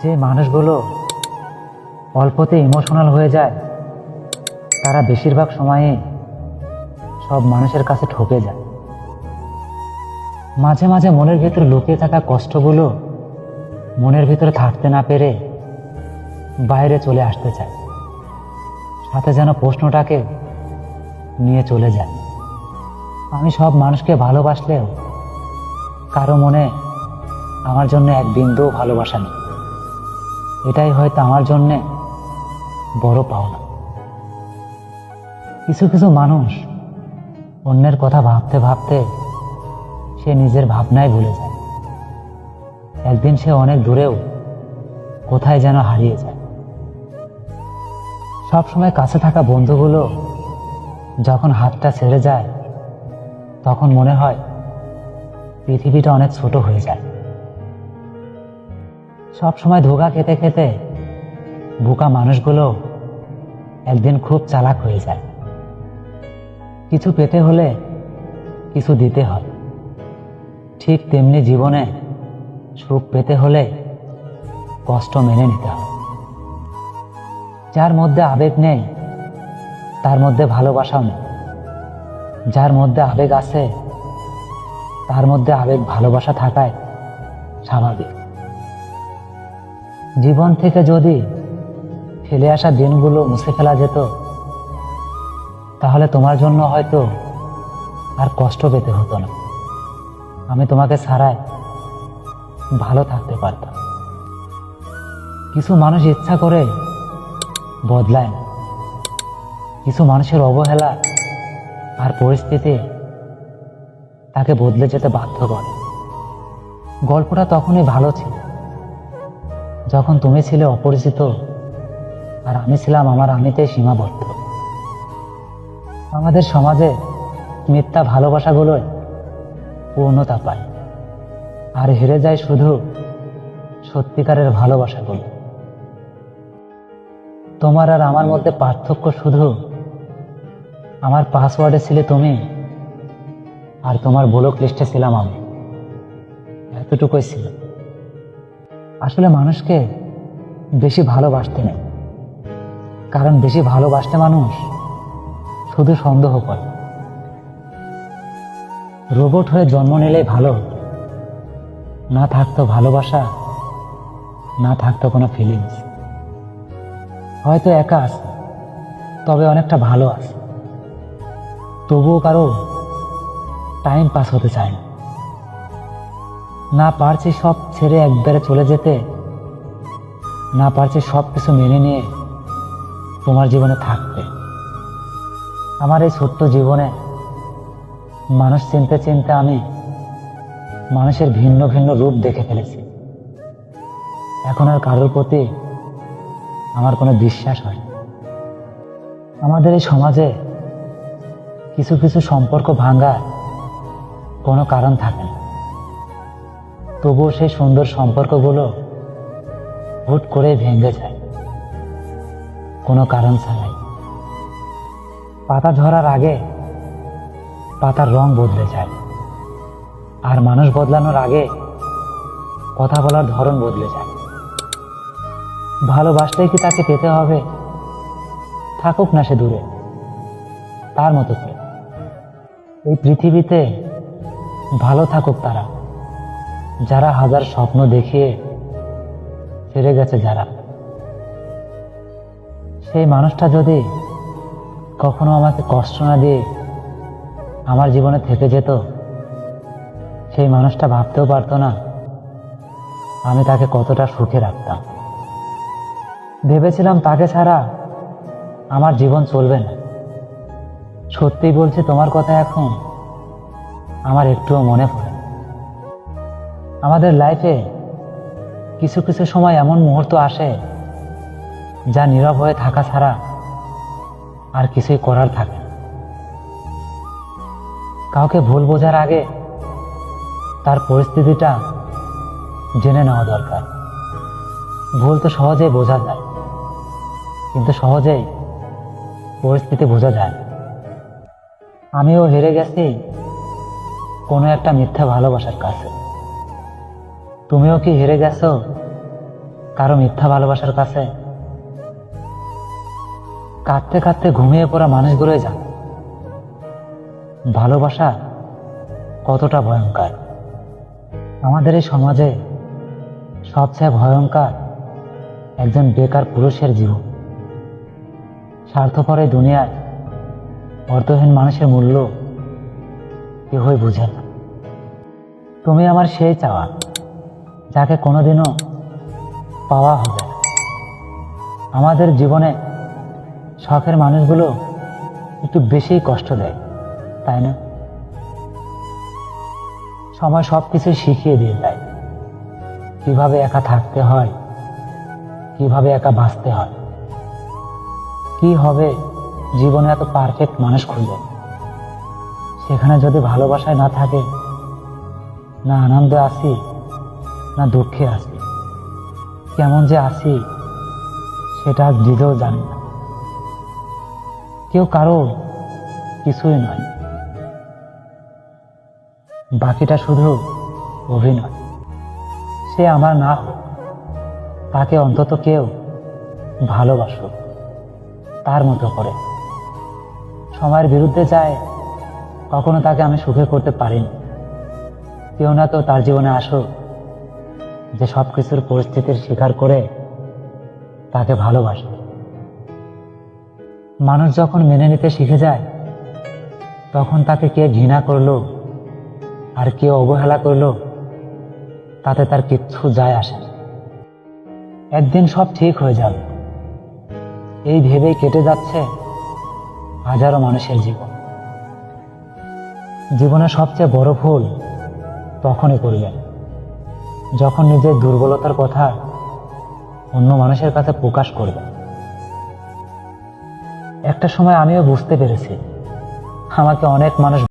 যে মানুষগুলো অল্পতে ইমোশনাল হয়ে যায়, তারা বেশিরভাগ সময়ে সব মানুষের কাছে ঠকে যায়। মাঝে মাঝে মনের ভিতরে লুকিয়ে থাকা কষ্টগুলো মনের ভিতরে থাকতে না পেরে বাইরে চলে আসতে চায়। সাথে যেন প্রশ্নটাকে নিয়ে চলে যায়। আমি সব মানুষকে ভালোবাসলেও কারও মনে আমার জন্য এক বিন্দুও ভালোবাসা নেই। এটাই হয়তো আমার জন্যে বড় পাওনা। কিছু কিছু মানুষ অন্যের কথা ভাবতে ভাবতে সে নিজের ভাবনায় ভুলে যায়। একদিন সে অনেক দূরেও কোথায় যেন হারিয়ে যায়। সবসময় কাছে থাকা বন্ধুগুলো যখন হাতটা ছেড়ে যায়, তখন মনে হয় পৃথিবীটা অনেক ছোট হয়ে যায়। সব সময় ধোকা খেতে খেতে বোকা মানুষগুলো একদিন খুব চালাক হয়ে যায়। কিছু পেতে হলে কিছু দিতে হয়। ঠিক তেমনি জীবনে সুখ পেতে হলে কষ্ট মেনে নিতে হয়। যার মধ্যে আবেগ নেই, তার মধ্যে ভালোবাসাও নেই। যার মধ্যে আবেগ আছে, তার মধ্যে আবেগ ভালোবাসা থাকায় স্বাভাবিক। জীবন থেকে যদি ফেলে আসা দিনগুলো মুছে ফেলা যেত, তাহলে তোমার জন্য হয়তো আর কষ্ট পেতে হতো না। আমি তোমাকে ছাড়াই ভালো থাকতে পারতাম। কিছু মানুষ ইচ্ছা করে বদলায় না। কিছু মানুষের অবহেলা আর পরিস্থিতি তাকে বদলে যেতে বাধ্য করে। গল্পটা তখনই ভালো ছিল। যখন তুমি ছিলে অপরিচিত, আর আমি ছিলাম আমার আমিতে সীমাবদ্ধ। আমাদের সমাজে মিথ্যা ভালোবাসাগুলোই পূর্ণতা পায়, আর হেরে যায় শুধু সত্যিকারের ভালোবাসাগুলো। তোমার আর আমার মধ্যে পার্থক্য শুধু আমার পাসওয়ার্ডে ছিলে তুমি, আর তোমার ব্লক লিস্টে ছিলাম আমি। এতটুকুই ছিল। আসলে মানুষকে বেশি ভালোবাসতে নেই। কারণ বেশি ভালোবাসতে মানুষ শুধু সন্দেহ করে। রোবট হয়ে জন্ম নিলেই ভালো। না থাকতো ভালোবাসা, না থাকতো কোনো ফিলিংস হয়তো একা আছে, তবে অনেকটা ভালো আছে। তবুও কারও টাইম পাস হতে চায় না। না পারছি সব ছেড়ে একবারে চলে যেতে। না পারছি সব কিছু মেনে নিয়ে তোমার জীবনে থাকতে। আমার এই ছোট্ট জীবনে মানুষ চিনতে চিনতে আমি মানুষের ভিন্ন ভিন্ন রূপ দেখে ফেলেছি। এখন আর কারোর প্রতি আমার কোনো বিশ্বাস হয় আমাদের এই সমাজে কিছু কিছু সম্পর্ক ভাঙার কোনো কারণ থাকে না। তবুও সেই সুন্দর সম্পর্কগুলো হুট করে ভেঙে যায়। কোনো কারণ ছাড়াই। পাতা ঝরার আগে পাতার রং বদলে যায়। আর মানুষ বদলানোর আগে কথা বলার ধরন বদলে যায়। ভালোবাসলেই কি তাকে পেতে হবে? থাকুক না সে দূরে। তার মতো করে। এই পৃথিবীতে ভালো থাকুক তারা। যারা হাজার স্বপ্ন দেখিয়ে ছেড়ে গেছে যারা সেই মানুষটা যদি কখনো আমাকে কষ্ট না দিয়ে আমার জীবনে থেকে যেত, সেই মানুষটা ভাবতেও পারতো না আমি তাকে কতটা সুখে রাখতাম ভেবেছিলাম তাকে ছাড়া আমার জীবন চলবে না সত্যি বলছি তোমার কথা এখন আমার একটুও মনে পড়ে। আমাদের লাইফে কিছু কিছু সময় এমন মুহূর্ত আসে যা নীরব হয়ে থাকা ছাড়া আর কিছুই করার থাকে কাউকে ভুল বোঝার আগে তার পরিস্থিতিটা জেনে নেওয়া দরকার। ভুল তো সহজেই বোঝা যায়, কিন্তু সহজেই পরিস্থিতি বোঝা যায়। আমিও হেরে গেছি কোনো একটা মিথ্যা ভালোবাসার কাছে। তুমিও কি হেরে গেছো? কারও মিথ্যা ভালোবাসার কাছে? কাঁদতে কাঁদতে ঘুমিয়ে পড়া মানুষগুলোই যান ভালোবাসা কতটা ভয়ঙ্কর। আমাদের এই সমাজে সবচেয়ে ভয়ঙ্কর একজন বেকার পুরুষের জীবন। স্বার্থপর এই দুনিয়ায় অর্থহীন মানুষের মূল্য কেউই বুঝে না। তুমি আমার সেই চাওয়া। যাকে কোনোদিনও পাওয়া হবে। আমাদের জীবনে শখের মানুষগুলো একটু বেশিই কষ্ট দেয়, তাই না? সময় সব কিছু শিখিয়ে দিয়ে দেয় কীভাবে একা থাকতে হয়, কীভাবে একা বাঁচতে হয়, কি হবে জীবনে এত পারফেক্ট মানুষ খুঁজে? সেখানে যদি ভালোবাসায় না থাকে, না আনন্দে আসি না দুঃখে আসি কেমন যে আসি সেটা নিজেও জানি না। কেউ কারও কিছুই নয়। বাকিটা শুধু অভিনয়। সে আমার না হোক, তাকে অন্তত কেউ ভালোবাসুক, তার মতো করে। সময়ের বিরুদ্ধে যায়, কখনো তাকে আমি সুখে করতে পারিনি। কেউ না তো তার জীবনে আসুক যে সব কিছুর পরিস্থিতির স্বীকার করে তাকে ভালোবাসে। মানুষ যখন মেনে নিতে শিখে যায়, তখন তাকে কে ঘৃণা করল আর কে অবহেলা করল, তাতে তার কিচ্ছু যায় আসে একদিন সব ঠিক হয়ে যাবে। এই ভেবেই কেটে যাচ্ছে হাজারো মানুষের জীবন। জীবনে সবচেয়ে বড় ভুল তখনই করবেন। যখন নিজের দুর্বলতার কথা অন্য মানুষের কাছে প্রকাশ করবে। একটা সময় আমিও বুঝতে পেরেছি, আমাকে অনেক মানুষ